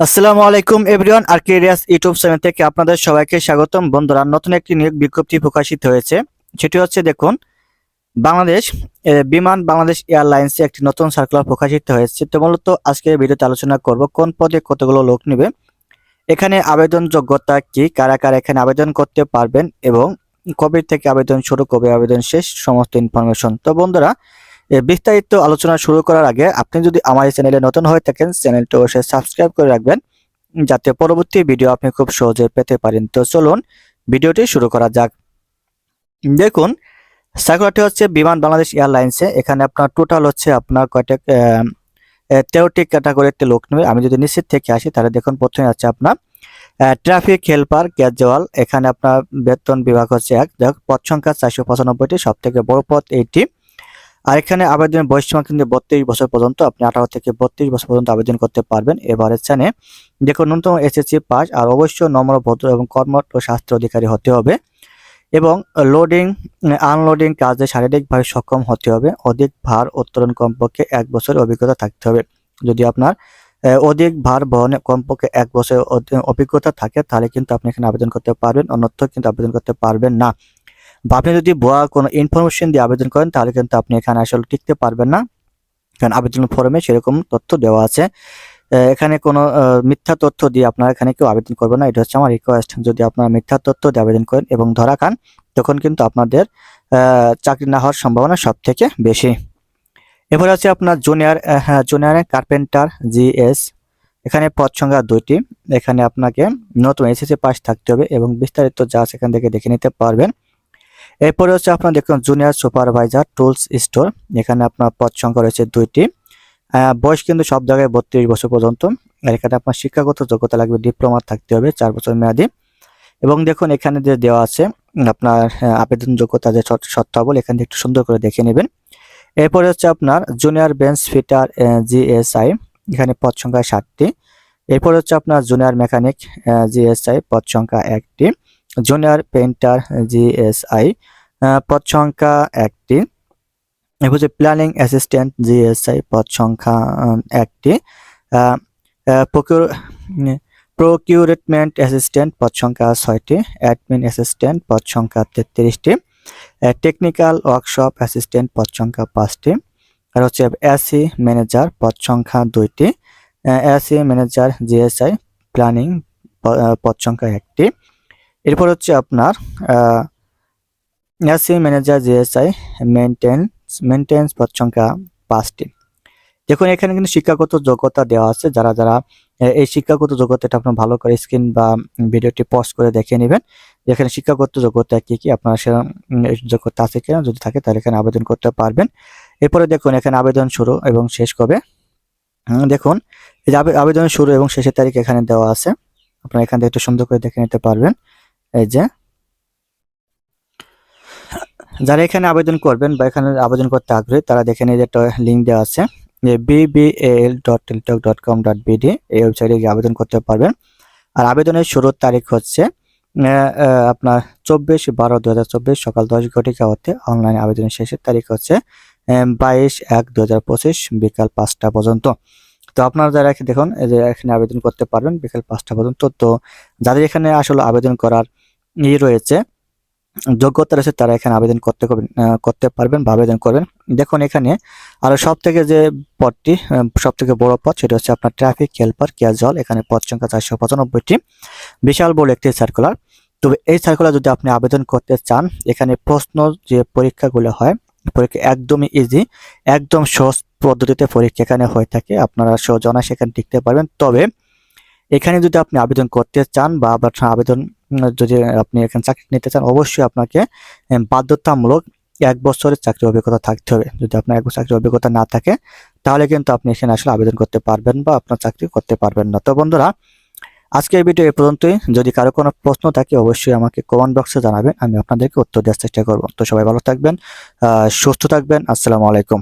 আসসালামু আলাইকুম এভরিওয়ান আর কেরিয়াস ইউটিউব চ্যানেল থেকে আপনাদের সবাইকে স্বাগতম। বন্ধুরা, নতুন একটি নিয়োগ বিজ্ঞপ্তি প্রকাশিত হয়েছে। সেটি হচ্ছে, দেখুন, বাংলাদেশ বিমান বাংলাদেশ এয়ারলাইন্সে একটি নতুন সার্কুলার প্রকাশিত হয়েছে। তো মূলত আজকে ভিডিওতে আলোচনা করব, কোন পদে কতগুলো লোক নেবে, এখানে আবেদন যোগ্যতা কি, কারা কারা এখানে আবেদন করতে পারবেন, এবং কবে থেকে আবেদন শুরু, কবে আবেদন শেষ, সমস্ত ইনফরমেশন তো বন্ধুরা বিস্তারিত আলোচনা শুরু করার আগে আপনি যদি আমার এই চ্যানেলে নতুন হয়ে থাকেন, চ্যানেলটি অবশ্যই সাবস্ক্রাইব করে রাখবেন যাতে পরবর্তী ভিডিও আপনি খুব সহজে পেতে পারেন। তো চলুন ভিডিওটি শুরু করা যাক। দেখুন সার্কুলারটি হচ্ছে বিমান বাংলাদেশ এয়ারলাইন্সে। এখানে আপনার টোটাল হচ্ছে আপনার কয়টা তেরোটি ক্যাটাগরিতে লোক নেবে। আমি যদি নিশ্চিত থেকে আসি, তাহলে দেখুন প্রথমে আছে আপনার ট্রাফিক হেল্পার ক্যাজুয়াল এখানে আপনার বেতন বিভাগ হচ্ছে এক। দেখ পদ সংখ্যা চারশো পঁচানব্বইটি। সব থেকে বড় পদ এইটি। আর এখানে আবেদনের বয়সীমা কিন্তু বত্রিশ বছর পর্যন্ত, আপনি আঠারো থেকে বত্রিশ বছর পর্যন্ত আবেদন করতে পারবেন। এবার এখানে দেখুন, ন্যূনতম এসএসসি পাস, আর অবশ্যই নম্র, ভদ্র এবং কর্মঠ ও স্বাস্থ্য অধিকারী হতে হবে এবং লোডিং আনলোডিং কাজে শারীরিকভাবে সক্ষম হতে হবে। অধিক ভার উত্তোলন কমপক্ষে এক বছরের অভিজ্ঞতা থাকতে হবে। যদি আপনার অধিক ভার বহনে কমপক্ষে এক বছর অভিজ্ঞতা থাকে, তাহলে কিন্তু আপনি এখানে আবেদন করতে পারবেন, অন্যত্র কিন্তু আবেদন করতে পারবেন না। বা আপনি যদি ভুয়া কোনো ইনফরমেশন দিয়ে আবেদন করেন, তাহলে কিন্তু আপনি এখানে আসলে টিকতে পারবেন না। কারণ আবেদন ফর্মে সেরকম তথ্য দেওয়া আছে। এখানে কোনো মিথ্যা তথ্য দিয়ে আপনারা এখানে কেউ আবেদন করবেন না। এটা হচ্ছে আমার রিকোয়েস্ট যদি আপনারা মিথ্যা তথ্য দিয়ে আবেদন করেন এবং ধরা খান, তখন কিন্তু আপনাদের চাকরি না হওয়ার সম্ভাবনা সব থেকে বেশি। এরপরে আছে আপনার জুনিয়র জুনিয়র কার্পেন্টার জিএস এখানে পদ সংখ্যা দুইটি। এখানে আপনাকে নতুন এসএসসি পাস থাকতে হবে এবং বিস্তারিত যা সেখান থেকে দেখে নিতে পারবেন। এরপরে হচ্ছে আপনার দেখুন জুনিয়র সুপারভাইজার টুলস স্টোর এখানে আপনার পদ সংখ্যা রয়েছে দুইটি। বয়স কিন্তু সব জায়গায় বত্রিশ বছর পর্যন্ত। আর এখানে আপনার শিক্ষাগত যোগ্যতা লাগবে ডিপ্লোমা থাকতে হবে, চার বছর মেয়াদি। এবং দেখুন এখানে যে দেওয়া আছে, আপনার আবেদন যোগ্যতা যে শর্ত- এখানে একটু সুন্দর করে দেখে নেবেন। এরপরে হচ্ছে আপনার জুনিয়র বেঞ্চ ফিটার জিএসআই এখানে পদ সংখ্যা ষাটটি এরপরে হচ্ছে আপনার জুনিয়র মেকানিক জিএসআই পদ সংখ্যা একটি। জুনিয়র পেইন্টার, জিএসআই পদ সংখ্যা একটি। হচ্ছে প্ল্যানিং অ্যাসিস্ট্যান্ট, জিএসআই, পদ সংখ্যা একটি। প্রকিউরেটমেন্ট অ্যাসিস্ট্যান্ট, পদ সংখ্যা ছয়টি। অ্যাডমিন অ্যাসিস্ট্যান্ট, পদ সংখ্যা তেত্রিশটি। টেকনিক্যাল ওয়ার্কশপ অ্যাসিস্ট্যান্ট, পদ সংখ্যা পাঁচটি। আর হচ্ছে এসি ম্যানেজার, পদ সংখ্যা দুইটি। এসি ম্যানেজার, জিএসআই, প্ল্যানিং পদ সংখ্যা একটি। এরপর হচ্ছে আপনার AC manager GSI maintenance maintenance পদ সংখ্যা পাঁচটি। দেখুন এখানে কিন্তু শিক্ষাগত যোগ্যতা দেওয়া আছে। যারা যারা এই শিক্ষাগত যোগ্যতাটা আপনার ভালো করে স্ক্রিন বা ভিডিওটি পজ করে দেখে নেবেন। যেখানে শিক্ষাগত যোগ্যতা কী কী আপনার সে উম, এই যোগ্যতা আছে কিনা যদি থাকে তাহলে এখানে আবেদন করতে পারবেন। এরপরে দেখুন এখানে আবেদন শুরু এবং শেষ কবে? দেখুন এই যে আবেদন শুরু এবং শেষের তারিখ এখানে দেওয়া আছে। আপনারা এখান থেকে একটু সুন্দর করে দেখে নিতে পারবেন। এই যে। যারা এখানে আবেদন করবেন বা এখানে আবেদন করতে আগ্রহী, তারা দেখে নিয়ে যে একটা লিঙ্ক দেওয়া আছে। যে BBL dot Teletalk dot com dot BD এই ওয়েবসাইটে গিয়ে আবেদন করতে পারবেন। আর আবেদনের শুরুর তারিখ হচ্ছে আপনার চব্বিশ বারো দু সকাল দশ ঘটিকা হতে অনলাইন আবেদনের শেষের তারিখ হচ্ছে বাইশ এক দু বিকাল পাঁচটা পর্যন্ত। তো আপনারা যারা দেখুন, এই যে এখানে আবেদন করতে পারবেন বিকাল পাঁচটা পর্যন্ত। তো যাদের এখানে আসলে আবেদন করার ই রয়েছে। যোগ্যতা রয়েছে তারা এখানে আবেদন করতে করতে পারবেন বা আবেদন করবেন। দেখুন এখানে আরও সব থেকে যে পদটি সব থেকে বড় পদ, সেটা হচ্ছে আপনার ট্রাফিক হেল্পার ক্যাজুয়াল এখানে পদ সংখ্যা চারশো পঁচানব্বইটি। বিশাল বড় একটি সার্কুলার তবে এই সার্কুলার যদি আপনি আবেদন করতে চান, এখানে প্রশ্ন যে পরীক্ষাগুলো হয়, পরীক্ষা একদমই ইজি একদম সহজ পদ্ধতিতে পরীক্ষা এখানে হয়ে থাকে। আপনারা সহজ অনায়াসে এখানে টিকতে পারবেন। তবে এখানে যদি আপনি আবেদন করতে চান বা আপনার আবেদন যদি আপনি এখানে চাকরি নিতে চান, অবশ্যই আপনাকে বাধ্যতামূলক এক বছরের চাকরি অভিজ্ঞতা থাকতে হবে। যদি আপনার এক বছর চাকরি অভিজ্ঞতা না থাকে, তাহলে কিন্তু আপনি এখানে আসলে আবেদন করতে পারবেন বা আপনার চাকরি করতে পারবেন না। তো বন্ধুরা, আজকের ভিডিও এ পর্যন্তই। যদি কারও কোনো প্রশ্ন থাকে, অবশ্যই আমাকে কমেন্ট বক্সে জানাবেন, আমি আপনাদেরকে উত্তর দেওয়ার চেষ্টা করব। তো সবাই ভালো থাকবেন সুস্থ থাকবেন। আসসালামু আলাইকুম।